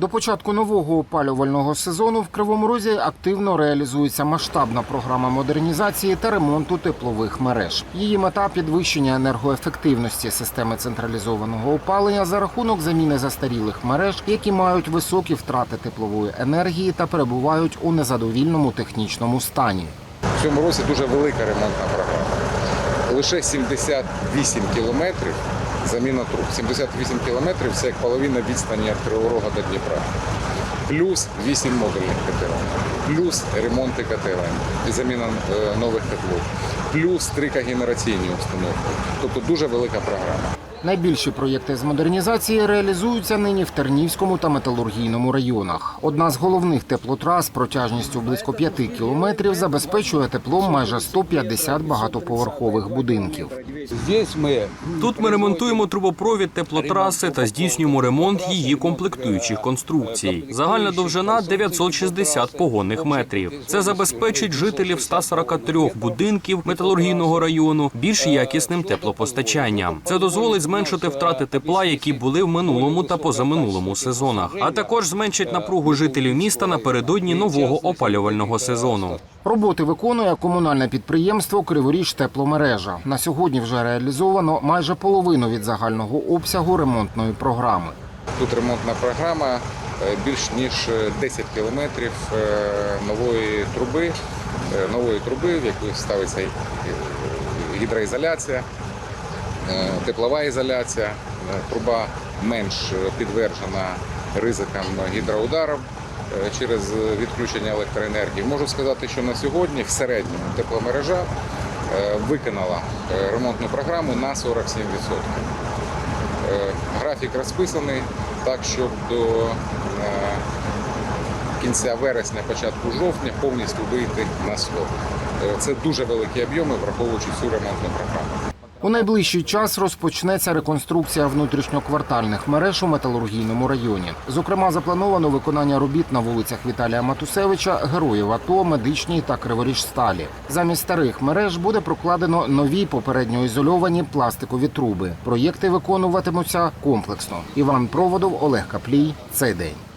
До початку нового опалювального сезону в Кривому Розі активно реалізується масштабна програма модернізації та ремонту теплових мереж. Її мета підвищення енергоефективності системи централізованого опалення за рахунок заміни застарілих мереж, які мають високі втрати теплової енергії та перебувають у незадовільному технічному стані. В цьому році дуже велика ремонтна програма. Лише 78 кілометрів заміна труб. 78 кілометрів це як половина відстані від Криворога до Дніпра. Плюс 8 модульних котелень, плюс ремонти котелень і заміна е, нових котлів, плюс три когенераційні установки. Тобто дуже велика програма. Найбільші проєкти з модернізації реалізуються нині в Тернівському та Металургійному районах. Одна з головних теплотрас протяжністю близько 5 кілометрів забезпечує теплом майже 150 багатоповерхових будинків. Тут ми ремонтуємо трубопровід теплотраси та здійснюємо ремонт її комплектуючих конструкцій. Загальна довжина 960 погонних метрів. Це забезпечить жителів 143 будинків металургійного району більш якісним теплопостачанням. Це дозволить зменшити втрати тепла, які були в минулому та позаминулому сезонах, а також зменшить напругу жителів міста напередодні нового опалювального сезону. Роботи виконує комунальне підприємство Криворіж тепломережа. На сьогодні вже реалізовано майже половину від загального обсягу ремонтної програми. Тут ремонтна програма е, більш ніж 10 кілометрів е, нової труби, е, нової труби, в яку ставиться е, гідроізоляція, е, теплова ізоляція. Е, Труба менш підтверджена ризикам гідроударів е, через відключення електроенергії. Можу сказати, що на сьогодні в середньому тепломережа е, виконала е, ремонтну програму на 47%. Е, Графік розписаний так, щоб до е, кінця вересня, початку жовтня повністю вийти на 100. Е, Це дуже великі об'єми, враховуючи цю ремонтну програму. У найближчий час розпочнеться реконструкція внутрішньоквартальних мереж у металургійному районі. Зокрема, заплановано виконання робіт на вулицях Віталія Матусевича, Героїв АТО, Медичній та Криворіжсталі. Замість старих мереж буде прокладено нові попередньо ізольовані пластикові труби. Проєкти виконуватимуться комплексно. Іван Проводов, Олег Каплій. Цей день.